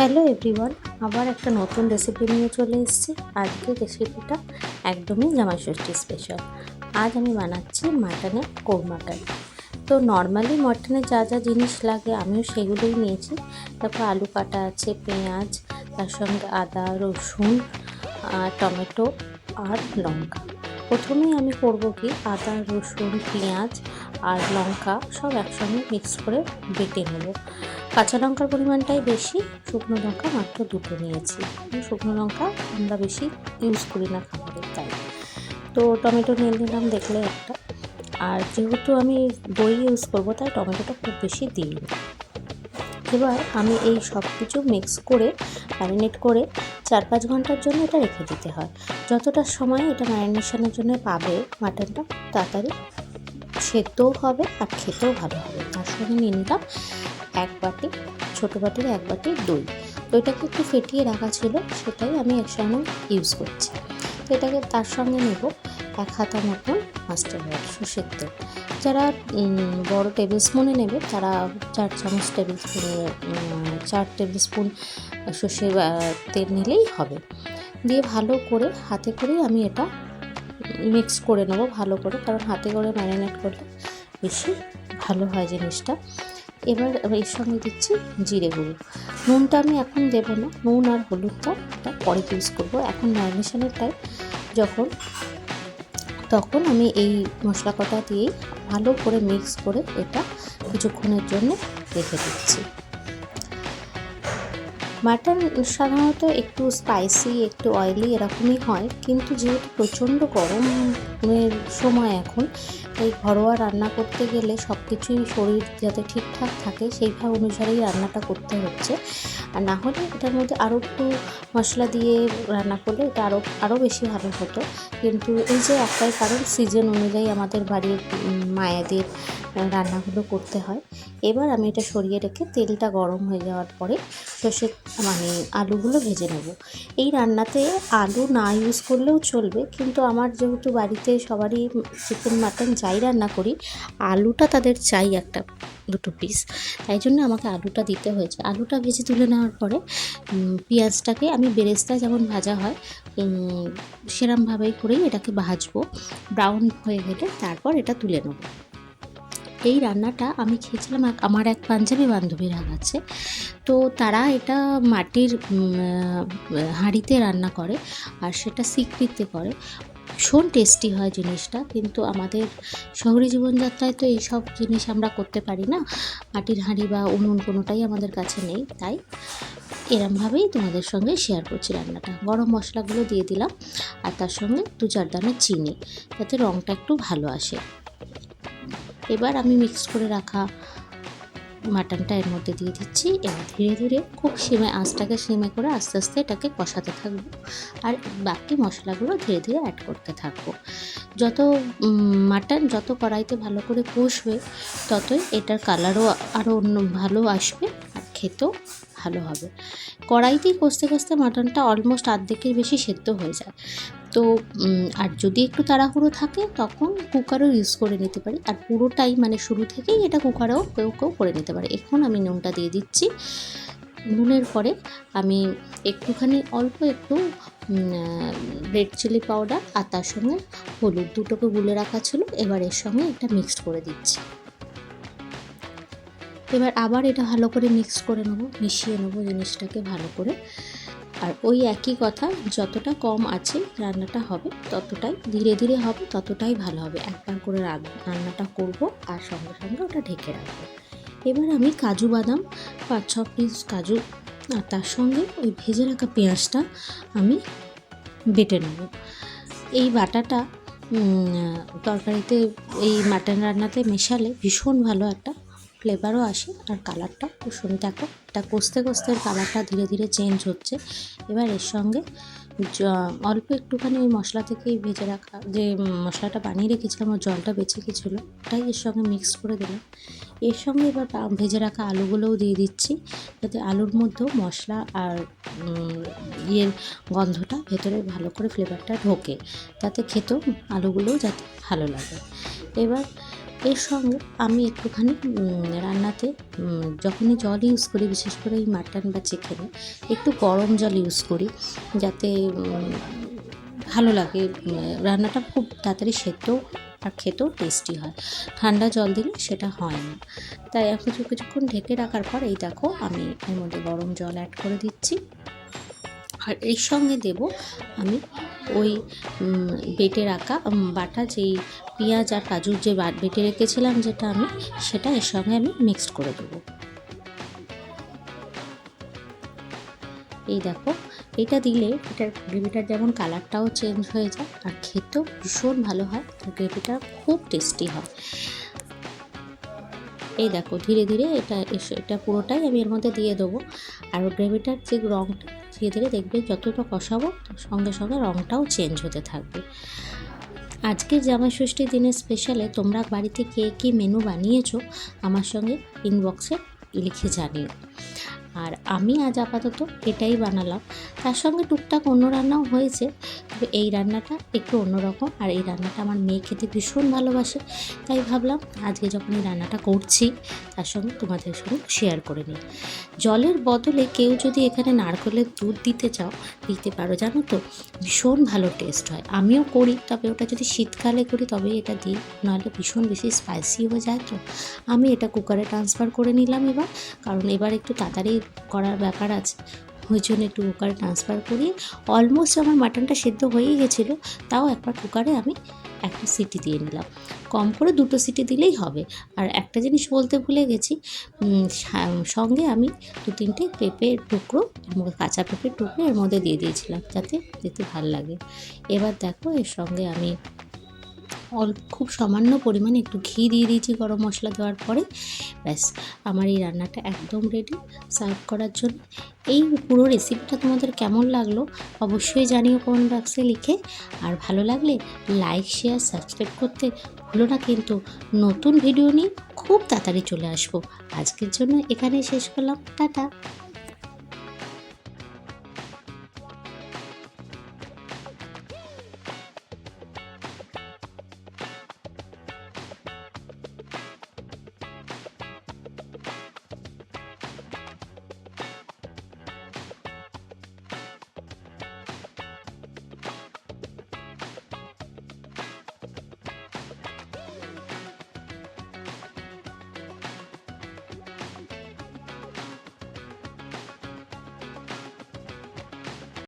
Hello everyone আবার একটা নতুন রেসিপি নিয়ে চলে এসেছি। আজকে রেসিপিটা একদমই জামাই ষষ্ঠী স্পেশাল আজ আমি বানাচ্ছি মাটনের কোরমা কারি তো নর্মালি মটনের যা যা জিনিস লাগে, আমিও সেগুলোই নিয়েছি। তারপর আলু কাটা আছে, পেঁয়াজ, তার সঙ্গে আদা, রসুন আর টমেটো আর লঙ্কা। প্রথমেই আমি করব কি, আদা, রসুন, পেঁয়াজ আর লঙ্কা সব একসঙ্গে মিক্স করে বেটে নেব। কাঁচা লঙ্কার পরিমাণটাই বেশি, শুকনো লঙ্কা মাত্র দুটো নিয়েছি। শুকনো লঙ্কা আমরা বেশি ইউজ করি না খাবারের তাই। তো টমেটো নিয়ে নিলাম দেখলে একটা। আর যেহেতু আমি দই ইউজ করব, তাই টমেটোটা খুব বেশি দিই এবার আমি এই সব কিছু মিক্স করে ম্যারিনেট করে চার পাঁচ ঘণ্টার জন্য এটা রেখে দিতে হয়। যতটা সময় এটা ম্যারিনেশনের জন্য পাবে মাটনটা তাড়াতাড়ি সেদ্ধও হবে আর খেতেও ভালো হবে। তার সঙ্গে নিয়ে নিলাম এক বাটি, ছোটো বাটির এক বাটি দই। দইটাকে একটু ফেটিয়ে রাখা ছিল, সেটাই আমি একসঙ্গে ইউজ করছি। তো এটাকে তার সঙ্গে নেব এক হাতা মতন মাস্টার তেল। যারা বড় টেবিল স্পুনে নেবে। তারা চার চামচ টেবিল স্পুনে চার টেবিল স্পুন সর্ষের তেল নিলেই হবে। দিয়ে ভালো করে হাতে করে আমি এটা মিক্স করে নেব ভালো করে। কারণ হাতে করে ম্যারিনেট করলে বেশি ভালো হয় জিনিসটা। এবার এর সঙ্গে দিচ্ছি জিরে গুঁড়ো। নুনটা আমি এখন দেবো না। নুন আর হলুদটা এটা পরে ইউজ করব। এখন ম্যারিনেশনের টাইম যখন, তখন আমি এই মশলা কটা দিয়েই ভালো করে মিক্স করে এটা কিছুক্ষণের জন্য রেখে দিচ্ছি। মাটন সাধারণত একটু স্পাইসি একটু অয়েলি এরকমই হয়, কিন্তু যেহেতু প্রচণ্ড গরমের সময় এখন এই ঘরোয়া রান্না করতে গেলে সব কিছুই শরীর যাতে ঠিকঠাক থাকে সেইভাবে অনুসারেই রান্নাটা করতে হচ্ছে। আর না হলে এটার মধ্যে আরও একটু মশলা দিয়ে রান্না করলে এটা আরও আরও বেশি ভালো হতো। কিন্তু এই যে একটাই কারণ, সিজন অনুযায়ী আমাদের বাড়ির মায়েদের রান্নাগুলো করতে হয়। এবার আমি এটা সরিয়ে রেখে তেলটা গরম হয়ে যাওয়ার পরে সর্ষের মানে আলুগুলো ভেজে নেব। এই রান্নাতে আলু না ইউজ করলেও চলবে, কিন্তু আমার যেহেতু বাড়িতে সবারই চিকেন মাটন যাই রান্না করি। আলুটা তাদের চাই একটা, দুটো পিস তাই জন্য আমাকে আলুটা দিতে হয়েছে। আলুটা ভেজে তুলে নেওয়ার পরে পেঁয়াজটাকে আমি বেরেস্তায় যেমন ভাজা হয় সেরমভাবেই করেই এটাকে ভাজবো। ব্রাউন হয়ে গেলে তারপর এটা তুলে নেব। এই রান্নাটা আমি খেয়েছিলাম আমার এক পাঞ্জাবি বান্ধবীর কাছে তো তারা এটা মাটির হাঁড়িতে রান্না করে আর সেটা সিকৃতে করে। ভীষণ টেস্টি হয় জিনিসটা, কিন্তু আমাদের শহরি জীবনযাত্রায় তো এইসব জিনিস আমরা করতে পারি না। মাটির হাঁড়ি বা উনুন কোনোটাই আমাদের কাছে নেই, তাই এরমভাবেই তোমাদের সঙ্গে শেয়ার করছি রান্নাটা। গরম মশলাগুলো দিয়ে দিলাম, আর তার সঙ্গে দু চার দানা চিনি, যাতে রঙটা একটু ভালো আসে। এবার আমি মিক্স করে রাখা মাটনটা এর মধ্যে দিয়ে দিচ্ছি। এবং ধীরে ধীরে খুব সিমে, আঁচটাকে সিমে করে আস্তে আস্তে এটাকে কষাতে থাকব। আর বাকি মশলাগুলো ধীরে ধীরে অ্যাড করতে থাকব। যত মাটন যত কড়াইতে ভালো করে কষবে, ততই এটার কালারও আরও অন্য, ভালো আসবে। আর খেতেও ভালো হবে। কড়াইতেই কষতে কষতে মাটনটা অলমোস্ট আর্ধেকের বেশি সেদ্ধ হয়ে যায়। তো আর যদি একটু তাড়াহুড়ো থাকে, তখন কুকারও ইউজ করে নিতে পারি। আর পুরোটাই মানে শুরু থেকেই এটা কুকারেও কেউ কেউ করে নিতে পারে। এখন আমি নুনটা দিয়ে দিচ্ছি। নুনের পরে আমি একটুখানি অল্প একটু রেড চিলি পাউডার আর তার সঙ্গে হলুদ দুটোকে গুলে রাখা ছিল। এবার এর সঙ্গে এটা মিক্সড করে দিচ্ছি। এবার আবার এটা ভালো করে মিক্স করে নেব, মিশিয়ে নেব জিনিসটাকে ভালো করে। আর ওই একই কথা, যতটা কম আছে রান্নাটা হবে, ততটাই ধীরে ধীরে হবে, ততটাই ভালো হবে। একবার করে রান্নাটা করব আর সঙ্গে সঙ্গে ওটা ঢেকে রাখব। এবার আমি কাজু বাদাম, পাঁচ ছ পিস কাজু, আর তার সঙ্গে ওই ভেজে রাখা পেঁয়াজটা আমি বেটে নেব। এই বাটাটা তরকারিতে এই মাটন রান্নাতে মেশালে ভীষণ ভালো একটা ফ্লেভারও আসে আর কালারটা খুব সুন্দর। দেখো, এটা কষতে কষতে কালারটা ধীরে ধীরে চেঞ্জ হচ্ছে। এবার এর সঙ্গে অল্প একটুখানি ওই মশলা থেকেই ভেজে রাখা, যে মশলাটা বানিয়ে রেখেছিলাম, ওর জলটা বেঁচে গেছিল, ওটাই এর সঙ্গে মিক্স করে দিলাম। এর সঙ্গে এবার ভেজে রাখা আলুগুলোও দিয়ে দিচ্ছি, যাতে আলুর মধ্যেও মশলা আর ইয়ের গন্ধটা ভেতরে ভালো করে ফ্লেভারটা ঢোকে, যাতে খেতেও আলুগুলোও যাতে ভালো লাগে। এবার এর সঙ্গে আমি একটুখানি রান্নাতে যখনই জল ইউজ করি, বিশেষ করে এই মাটন বা চিকেনে একটু গরম জল ইউজ করি, যাতে ভালো লাগে রান্নাটা খুব তাড়াতাড়ি সেদ্ধ আর খেতেও টেস্টি হয়। ঠান্ডা জল দিলে সেটা হয় না। তাই কিছু কিছুক্ষণ ঢেকে রাখার পর, এই দেখো, আমি এর মধ্যে গরম জল অ্যাড করে দিচ্ছি। আর এর সঙ্গে দেব আমি ওই বেটে রাখা বাটা যেই পেঁয়াজ আর কাজুর যে বেটে রেখেছিলাম যেটা আমি, সেটা এর সঙ্গে আমি মিক্সড করে দেবো। এই দেখো, এটা দিলে এটার গ্রেভিটার যেমন কালারটাও চেঞ্জ হয়ে যায়, আর খেতেও ভীষণ ভালো হয় গ্রেভিটা খুব টেস্টি হয়। এই দেখো, ধীরে ধীরে এটা এটা পুরোটাই আমি এর মধ্যে দিয়ে দেবো, আর গ্রেভিটার যে রঙটা ধীরে ধীরে দেখবে যতটা কষাবো সঙ্গে সঙ্গে রঙটাও চেঞ্জ হতে থাকবে। আজকের জামাই ষষ্ঠীর দিনের স্পেশালে তোমরা বাড়িতে কে কী মেনু বানিয়েছো, আমার সঙ্গে ইনবক্সে লিখে জানিও। আর আমি আজ আপাতত এটাই বানালাম। তার সঙ্গে টুকটাক অন্য রান্নাও হয়েছে। তবে এই রান্নাটা একটু অন্যরকম। আর এই রান্নাটা আমার মেয়ে খেতে ভীষণ ভালোবাসে। তাই ভাবলাম আজকে যখন এই রান্নাটা করছি, তার সঙ্গে তোমাদের সঙ্গে শেয়ার করে নিই। জলের বদলে কেউ যদি এখানে নারকেলের দুধ দিতে চাও, দিতে পারো। জানো তো, ভীষণ ভালো টেস্ট হয়। আমিও করি, তবে ওটা যদি শীতকালে করি, তবেই এটা দিই। নাহলে ভীষণ বেশি স্পাইসি হয়ে যায় তো। আমি এটা কুকারে ট্রান্সফার করে নিলাম এবার। কারণ এবার একটু তাড়াতাড়ি করার ব্যাপার আছে। ওই জন্য একটু কুকারে ট্রান্সফার করি। অলমোস্ট আমার মাটনটা সেদ্ধ হয়েই গেছিল, তাও একবার কুকারে আমি একটা সিটি দিয়ে নিলাম। কম করে দুটো সিটি দিলেই হবে। আর একটা জিনিস বলতে ভুলে গেছি সঙ্গে আমি দু তিনটে পেঁপের টুকরো কাঁচা পেঁপের টুকরো এর মধ্যে দিয়ে দিয়েছিলাম, যাতে দেখতে ভালো লাগে। এবার দেখো এর সঙ্গে আমি অল্প খুব সামান্য পরিমাণে একটু ঘি দিয়ে দিয়েছি গরম মশলা দেওয়ার পরে। ব্যাস, আমার এই রান্নাটা একদম রেডি সার্ভ করার জন্য। এই পুরো রেসিপিটা তোমাদের কেমন লাগল অবশ্যই জানিও কমেন্ট বক্সে লিখে। আর ভালো লাগলে লাইক শেয়ার সাবস্ক্রাইব করতে ভুলো না, কিন্তু নতুন ভিডিও নিয়ে খুব তাড়াতাড়ি চলে আসব। আজকের জন্য এখানেই শেষ করলাম। টাটা!